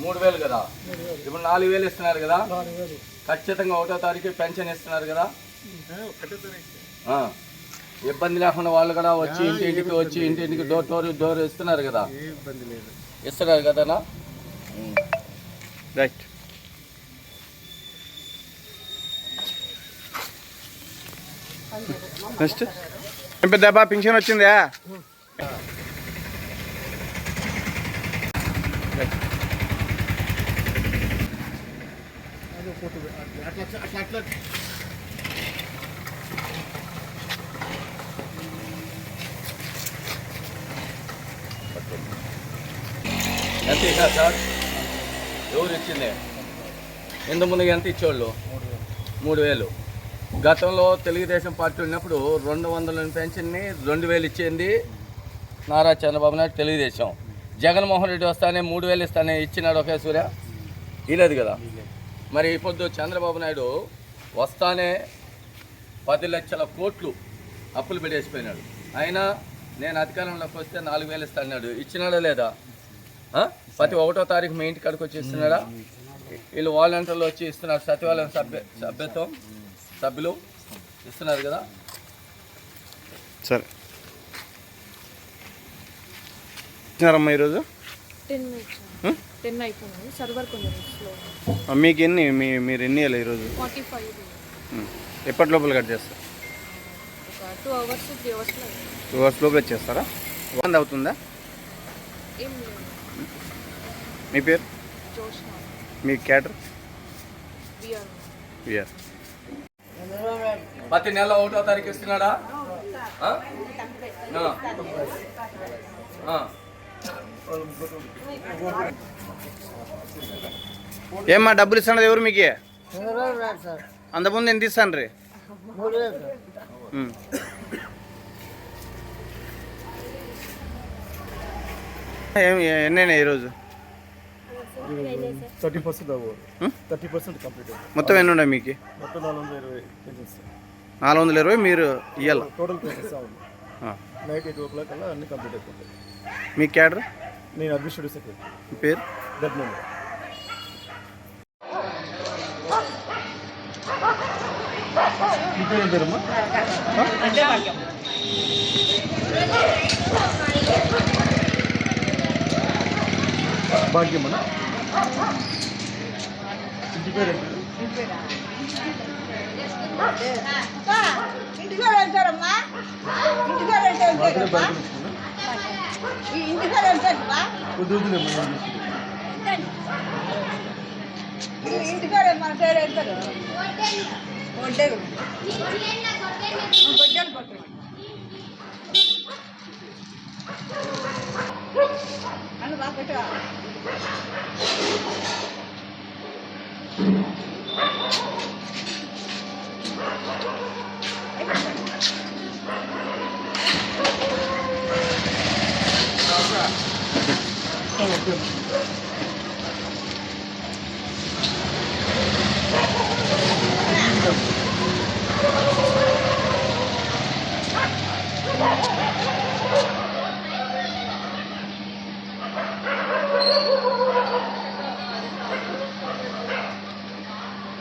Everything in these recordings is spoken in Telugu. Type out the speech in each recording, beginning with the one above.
మూడు వేలు కదా? ఇప్పుడు నాలుగు వేలు ఇస్తున్నారు కదా? ఖచ్చితంగా ఒకటో తారీఖు పెన్షన్ ఇస్తున్నారు కదా? ఆ. ఇబ్బంది లేకుండా వాళ్ళు కూడా వచ్చి ఇంటి ఇంటికి వచ్చి ఇంటి ఇంటికి డోర్ డోర్ డోర్ ఇస్తున్నారు కదా? ఇస్తున్నారు కదనా రైట్. నెక్స్ట్ ఏం పెద్దబ్బా పింఛన్ వచ్చిందా? ఎంత ఇచ్చారు సార్ ఎవరు ఇచ్చింది? ఇంత ముందుగా ఎంత ఇచ్చేవాళ్ళు? మూడు వేలు. గతంలో తెలుగుదేశం పార్టీ ఉన్నప్పుడు రెండు వందల పెన్షన్ని రెండు వేలు ఇచ్చింది నారా చంద్రబాబు నాయుడు తెలుగుదేశం. జగన్మోహన్ రెడ్డి వస్తానే మూడు వేలు ఇస్తానే ఇచ్చినాడు ఒకే సూర్య. ఇలేదు కదా. మరి ఇప్పుడు చంద్రబాబు నాయుడు వస్తానే పది లక్షల కోట్లు అప్పులు పెట్టేసిపోయినాడు. అయినా నేను అధికారంలోకి వస్తే నాలుగు వేలు ఇస్తాడు ఇచ్చినాడా లేదా? ప్రతి ఒకటో తారీఖు మీ ఇంటి కాడికి వచ్చి ఇస్తున్నాడా వీళ్ళు వాలంటీర్లు వచ్చి ఇస్తున్నారు సచివాలయం సభ్య సభ్యత్వం. సభ్యులు ఇస్తున్నారు కదా? సరే. ఇచ్చినారమ్మా ఈరోజు? టెన్ హ్మ్? టెన్ అయిపోయింది. సర్వర్ కొంచెం స్లో ఆ, మీకు ఎన్ని? మీ మీరు ఎన్ని ఇవ్వాలి ఈరోజు? ఫార్టీ ఫైవ్ ఉం. ఎప్పటి లోపల కట్ చేస్తారు? టూ అవర్స్ త్రీ అవర్స్లో టూ అవర్స్ లోపల ఇచ్చేస్తారా వంద అవుతుందా? మీ పేరు? జోష్న. మీ క్యాటర్ విఆర్. విఆర్. ప్రతి నెల ఒకటో తారీఖు ఇస్తున్నాడా. ఏమ్మా డబ్బులు ఇస్తాను ఎవరు మీకు? అంతకుముందు ఎంత ఇస్తాను రీ ఎన్నైనా ఈరోజు? థర్టీ పర్సెంట్ అవ్వదు? థర్టీ పర్సెంట్ కంప్లీట్ మొత్తం ఎన్ని ఉన్నాయి మీకు? మొత్తం నాలుగు వందల ఇరవై నాలుగు వందల ఇరవై మీరు ఇవ్వాలి టోటల్ పెన్షన్స్ అవును నైట్ ఎయిట్ ఓ క్లాక్ అలా అన్ని కంప్లీట్ అయిపోతాయి. మీ క్యాటర్ నేను అడ్మినిస్ట్రేటివ్ సెక్రటరీ. మీ పేరు? మీ పేరు ఏం పేరమ్మా భాగ్యమ్మనా ఇంటి పేరు? ఏం పేరు ఇంటికాడ వెళ్తారమ్మా ఇంటికాడ వెళ్తే వెళ్తారమ్మా ఈ వెళ్తారమ్మా కొద్ది ఈ మన పేరు వెళ్తారు ఒడ్డేరు గొడ్డలు పట్టరు అని బాగా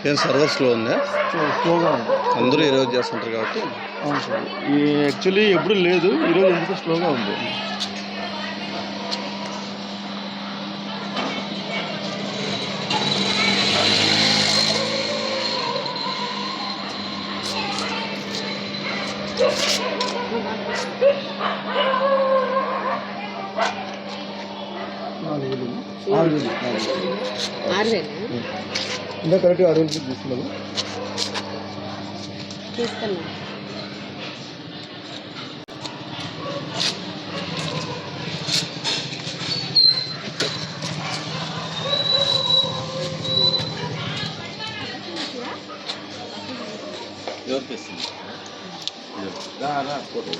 ఏం సర్వర్ స్లో ఉందా? స్లోగా ఉంది. అందరూ ఈరోజు చేస్తుంటారు కాబట్టి. అవును సార్. ఈ యాక్చువల్లీ ఎప్పుడు లేదు ఈరోజు ఎందుకు స్లోగా ఉంది నాలుగు వేలు ఆరు వేలు ఇంకా కరెక్ట్గా ఆరు వేలు తీసుకున్నాము తీసుకున్నా. ఎవరికి ఇస్తుంది రా రా ఫోటో.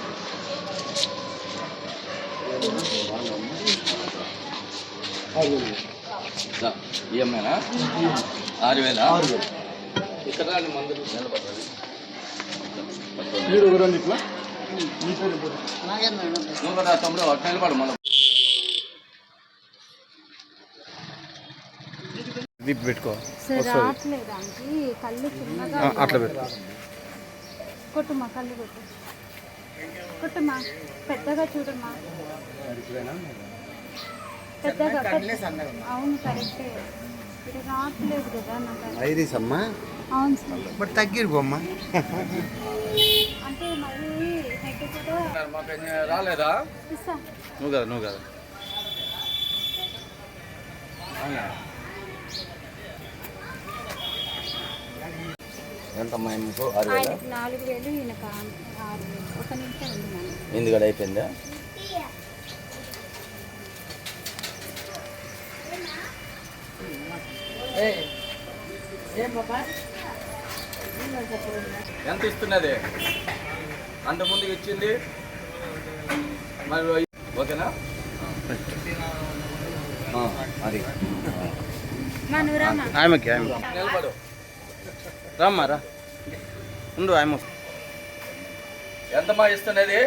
ఈఎంఐనా? ఆరు వేలా ఆరు వేలు ఇక్కడ రాని మందులు మీరు ఎవరండి ఇట్లా? మీ పేరు ఎవరు? నువ్వు కదా తమ్ముడు అటు నిలబడు మనం పెట్టుకో రావట్లేదానికి కళ్ళు చిన్నగా అట్లా పెట్టుకో కొట్టుమా కళ్ళు కొట్టు. కొట్టుమా పెద్దగా చూడమ్మా పెద్దగా పెద్ద- అవును కరెక్టే. ఇది రావట్లేదు కదా నాకు. ఐరీస్ అమ్మా? అవును. సార్ మరి తగ్గిరు బొమ్మ అంటే మళ్ళీ రాలేదా? నువ్వు కదా నువ్వు కదా. ఎంతమ్మా ఆరు వేల? నాలుగు వేలు ఈయనకు ఆరు వేలు. ఒక నిమిషం ఉంది మనం ఎందుకు అయిపోయిందా? ఎంత ఇస్తున్నది? అంత ముందు ఇచ్చింది? మరి ఓకేనా? అది. ఆమెకి ఆమె నిలబడు. రమ్మా రా. ఉండు ఆమె వస్తుంది. ఎంతమ్మా ఇస్తున్నది?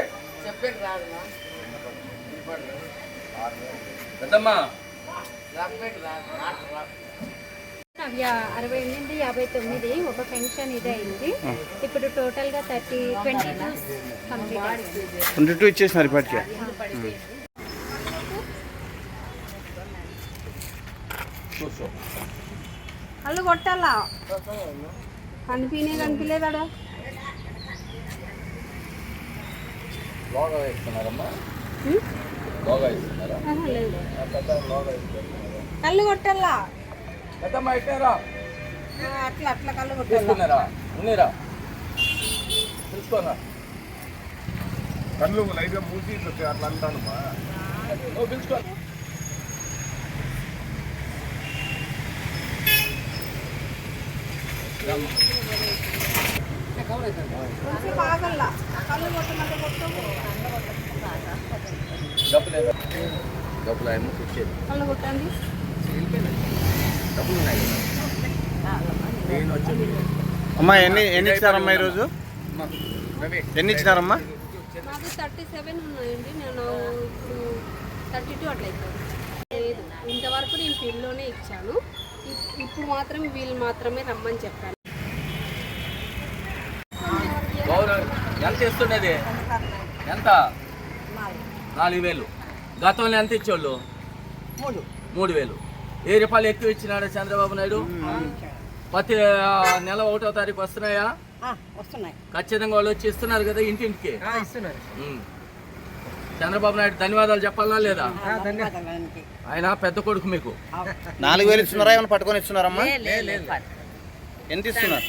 పెద్దమ్మా. అరవై ఎనిమిది యాభై తొమ్మిది ఒక పెన్షన్ ఇది అయింది. ఇప్పుడు టోటల్గా thirty twenty two twenty two ఇచ్చేసినారు ఇప్పటికే? కళ్ళు కొట్టాలా? కనిపినే కనిపించలేదా లోగా ఇస్తున్నారమ్మా లోగా ఇస్తున్నారా లేదు. ఆ, పెద్ద లోగా ఇస్తున్నారా కళ్ళు కొట్టాలా? పెద్దమ్మా ఇట్టారా ఆ, అట్లా అట్లా కళ్ళు తీసుకున్నారా? ఉన్నీరా? పిలుచుకోరా కళ్ళు లైట్గా మూసి అట్లా అంటాను ఓ పిలుచుకో. డబ్బులు డబ్బులు ఆయన ఇచ్చేది కళ్ళు కొట్టండి. అమ్మా ఎన్ని ఎన్ని ఇచ్చినారమ్మా ఈరోజు రవి ఎన్ని ఇచ్చినారమ్మా? నాకు థర్టీ సెవెన్ ఉన్నాయండి. నేను ఇప్పుడు థర్టీ టూ అట్లా ఇంతవరకు నేను పిల్లోనే ఇచ్చాను. ఇప్- ఇప్పుడు మాత్రం వీళ్ళు మాత్రమే రమ్మని చెప్పాను గౌరవ్ ఎంత ఇస్తున్నది ఎంత? నాలుగు వేలు. గతంలో ఎంత ఇచ్చేవాళ్ళు? మూడు. మూడు వేలు. ఏ రూపాయలు ఎక్కువ ఇచ్చినాడు చంద్రబాబు నాయుడు? ప్రతి నెల ఒకటో తారీఖు వస్తున్నాయా? ఖచ్చితంగా వాళ్ళు వచ్చి ఇస్తున్నారు కదా ఇంటింటికి. చంద్రబాబు నాయుడు ధన్యవాదాలు చెప్పాలా లేదా? ఆ, ధన్యవాదాలు. ఆయన పెద్ద కొడుకు మీకు. నాలుగు వేలు ఇస్తున్నారా? ఏమైనా పట్టుకొని ఇస్తున్నారమ్మా? లేదు లేదు ఎంత ఇస్తున్నారు?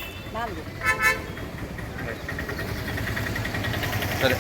సరే.